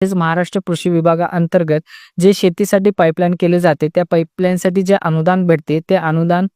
तसेच महाराष्ट्र कृषी विभागाअंतर्गत जे शेतीसाठी पाईपलाईन केले जाते त्या पाईपलाईनसाठी जे अनुदान भेटते ते अनुदान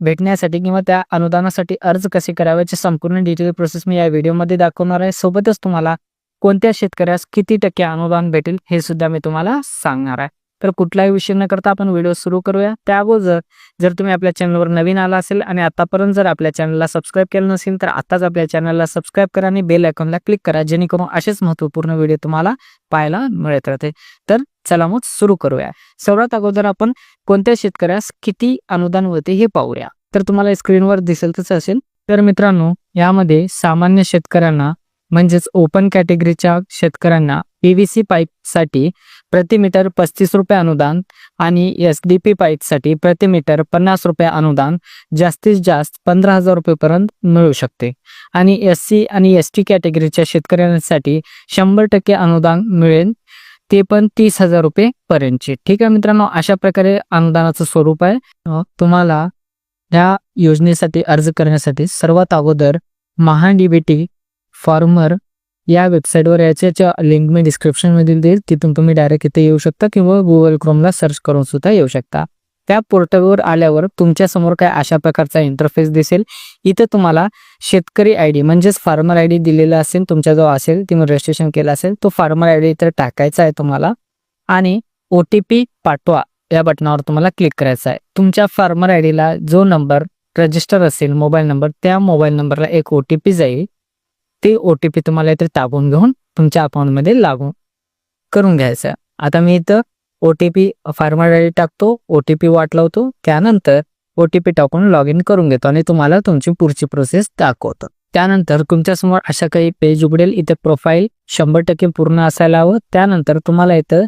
भेटण्यासाठी किंवा त्या अनुदानासाठी अर्ज कसे करावे संपूर्ण डिटेल प्रोसेस मी या व्हिडिओमध्ये दाखवणार आहे. सोबतच तुम्हाला कोणत्या शेतकऱ्यास किती टक्के अनुदान भेटेल हे सुद्धा मी तुम्हाला सांगणार आहे. तर कुठलाही विषय न करता आपण व्हिडिओ सुरू करूया. त्या अगोदर जर तुम्ही आपल्या चॅनलवर नवीन आला असेल आणि आतापर्यंत जर आपल्या चॅनलला सबस्क्राईब केलं नसेल तर आताच आपल्या चॅनलला सबस्क्राईब करा आणि बेल आयकॉनला क्लिक करा जेणेकरून असेच महत्त्वपूर्ण व्हिडिओ तुम्हाला पाहायला मिळत राहते तर चला मग सुरू करूया. सर्वात अगोदर आपण कोणत्या शेतकऱ्यास किती अनुदान होते हे पाहूया. तर तुम्हाला स्क्रीनवर दिसेल तसं असेल. तर मित्रांनो यामध्ये सामान्य शेतकऱ्यांना म्हणजेच ओपन कॅटेगरीच्या शेतकऱ्यांना पीव्हीसी पाईपसाठी प्रति मीटर पस्तीस रुपये अनुदान आणि एस डी पी पाईपसाठी प्रति मीटर पन्नास रुपये अनुदान जास्तीत जास्त पंधरा हजार रुपयेपर्यंत मिळू शकते. आणि एस सी आणि एस टी कॅटेगरीच्या शेतकऱ्यांसाठी शंभर टक्के अनुदान मिळेल ते पण तीस हजार रुपये पर्यंतचे ठीक आहे मित्रांनो अशा प्रकारे अनुदानाचं स्वरूप आहे. तुम्हाला या योजनेसाठी अर्ज करण्यासाठी सर्वात अगोदर महा डीबीटी फार्मर या वेबसाईटवर याच्या लिंक मी डिस्क्रिप्शनमध्ये देईल. तिथून तुम्ही डायरेक्ट इथे येऊ शकता किंवा गुगल क्रोमला सर्च करून सुद्धा येऊ शकता. त्या पोर्टलवर आल्यावर तुमच्यासमोर काय अशा प्रकारचा इंटरफेस दिसेल? इथे तुम्हाला शेतकरी आय डी म्हणजेच फार्मर आय डी दिलेला असेल तुमच्याजवळ असेल तुम्ही रजिस्ट्रेशन केलं असेल तो फार्मर आय डी इथे टाकायचा आहे तुम्हाला. आणि ओ टी पी पाठवा या बटनावर तुम्हाला क्लिक करायचं आहे. तुमच्या फार्मर आय डीला जो नंबर रजिस्टर असेल मोबाईल नंबर त्या मोबाईल नंबरला एक ओ टी पी जाईल. ते ओ टी पी तुम्हाला इथे टाकून घेऊन तुमच्या अकाउंटमध्ये लागू करून घ्यायचं. आता मी इथं O T P farmer I टाकतो ओ टी पी वाट लावतो त्यानंतर ओ टी पी टाकून लॉग इन करून घेतो आणि तुम्हाला तुमची पुढची प्रोसेस दाखवतो. त्यानंतर तुमच्यासमोर अशा काही पेज उघडेल इथे प्रोफाईल शंभर टक्के पूर्ण असायला हवं. त्यानंतर तुम्हाला इथं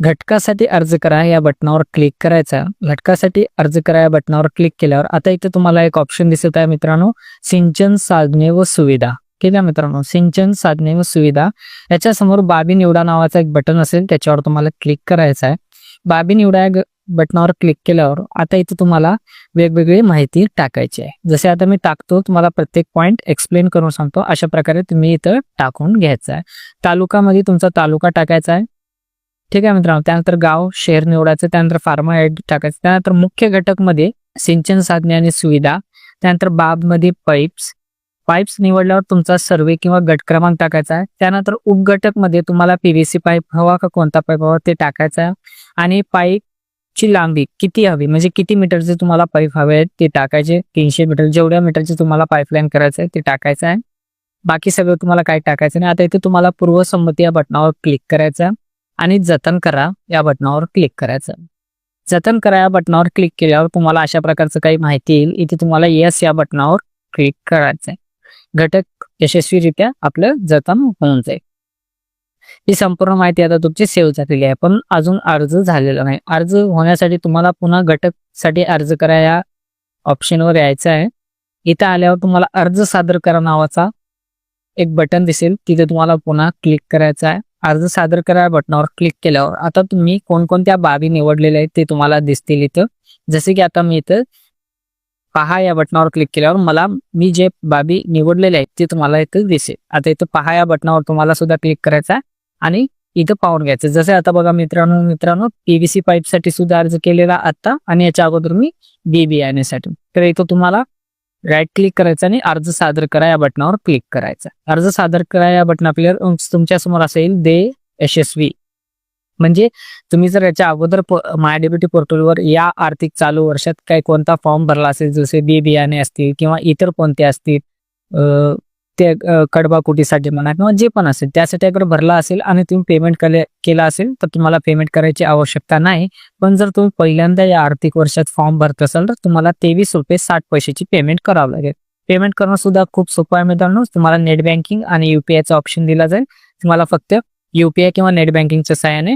घटकासाठी अर्ज करा या बटनावर क्लिक करायचा. घटकासाठी अर्ज करा या बटनावर क्लिक केल्यावर आता इथे तुम्हाला एक ऑप्शन दिसत आहे मित्रांनो सिंचन साधने व सुविधा. ठीक आहे मित्रांनो? सिंचन साधने व सुविधा. याच्या समोर बाबी निवडा नावाचा एक बटन असेल त्याच्यावर तुम्हाला क्लिक करायचं आहे. बाबी निवडा या बटनावर क्लिक केल्यावर आता इथे तुम्हाला वेगवेगळी माहिती टाकायची आहे. जसे आता मी टाकतो तुम्हाला प्रत्येक पॉईंट एक्सप्लेन करून सांगतो. अशा प्रकारे तुम्ही इथं टाकून घ्यायचं आहे. तालुकामध्ये तुमचा तालुका टाकायचा आहे. ठीक आहे मित्रांनो? त्यानंतर गाव शहर निवडायचं त्यानंतर फार्मा आयडी टाकायचं. त्यानंतर मुख्य घटकमध्ये सिंचन साधने आणि सुविधा. त्यानंतर बाबमध्ये पाईप्स पाईप्स निवडल्यावर तुमचा सर्वे किंवा गट क्रमांक टाकायचा आहे. त्यानंतर उपघटकमध्ये तुम्हाला पीव्हीसी पाईप हवा का कोणता पाईप हवा ते टाकायचा आहे. आणि पाईपची लांबी किती हवी म्हणजे किती मीटरचे तुम्हाला पाईप हवे आहेत ते टाकायचे. तीनशे मीटर जेवढ्या मीटरचे तुम्हाला पाईपलाईन करायचं आहे ते टाकायचं आहे. बाकी सगळं तुम्हाला काय टाकायचं नाही. आता इथे तुम्हाला पूर्वसंमती या बटनावर क्लिक करायचं आहे. आणि जतन करा या बटनावर क्लिक करायचं जतन करा या बटनावर क्लिक केल्यावर तुम्हाला अशा प्रकारचं काही माहिती येईल. इथे तुम्हाला येस या बटनावर क्लिक करायचं आहे. घटक यशस्वीरित्या आपलं जतन होऊन जाईल. ही संपूर्ण माहिती आता तुमची सेव्ह झालेली आहे. पण अजून अर्ज झालेला नाही. अर्ज होण्यासाठी तुम्हाला पुन्हा घटकसाठी अर्ज करा या ऑप्शनवर यायचं आहे. इथं आल्यावर तुम्हाला अर्ज सादर करा नावाचा एक बटन दिसेल. तिथे तुम्हाला पुन्हा क्लिक करायचं आहे. अर्ज सादर करा बटनावर क्लिक केल्यावर आता तुम्ही कोणकोणत्या बाबी निवडलेल्या आहेत ते तुम्हाला दिसतील इथं. जसे की आता मी इथं पहा या बटनावर क्लिक केल्यावर मला मी जे बाबी निवडलेल्या आहेत ते तुम्हाला इथं दिसेल. आता इथं पहा या बटनावर तुम्हाला सुद्धा क्लिक करायचं आहे आणि इथं पाहून घ्यायचं जसे आता बघा मित्रांनो मित्रांनो पीव्हीसी पाईपसाठी सुद्धा अर्ज केलेला आता आणि याच्या अगोदर मी बीबीआयने साठी. तर इथं तुम्हाला राईट क्लिक करायचं आणि अर्ज सादर करा या बटनावर क्लिक करायचा अर्ज सादर करा या बटन आपल्याला तुमच्यासमोर असेल दे यशस्वी. म्हणजे तुम्ही जर याच्या अगोदर माय डेब्युटी पोर्टलवर या आर्थिक चालू वर्षात काही कोणता फॉर्म भरला असेल जसे बी बियाणे असतील किंवा इतर कोणते असतील ते कडबाकुटीसाठी म्हणा किंवा जे पण असेल त्यासाठी अगर भरला असेल आणि तुम्ही पेमेंट केले केला असेल तर तुम्हाला पेमेंट करायची आवश्यकता नाही. पण जर तुम्ही पहिल्यांदा या आर्थिक वर्षात फॉर्म भरत असाल तर तुम्हाला तेवीस रुपये साठ पैशाची पेमेंट करावं लागेल. पेमेंट करणं सुद्धा खूप सोपं आहे मित्रांनो. तुम्हाला नेट बँकिंग आणि युपीआयचा ऑप्शन दिला जाईल. तुम्हाला फक्त युपीआय किंवा नेट बँकिंगच्या सहाय्याने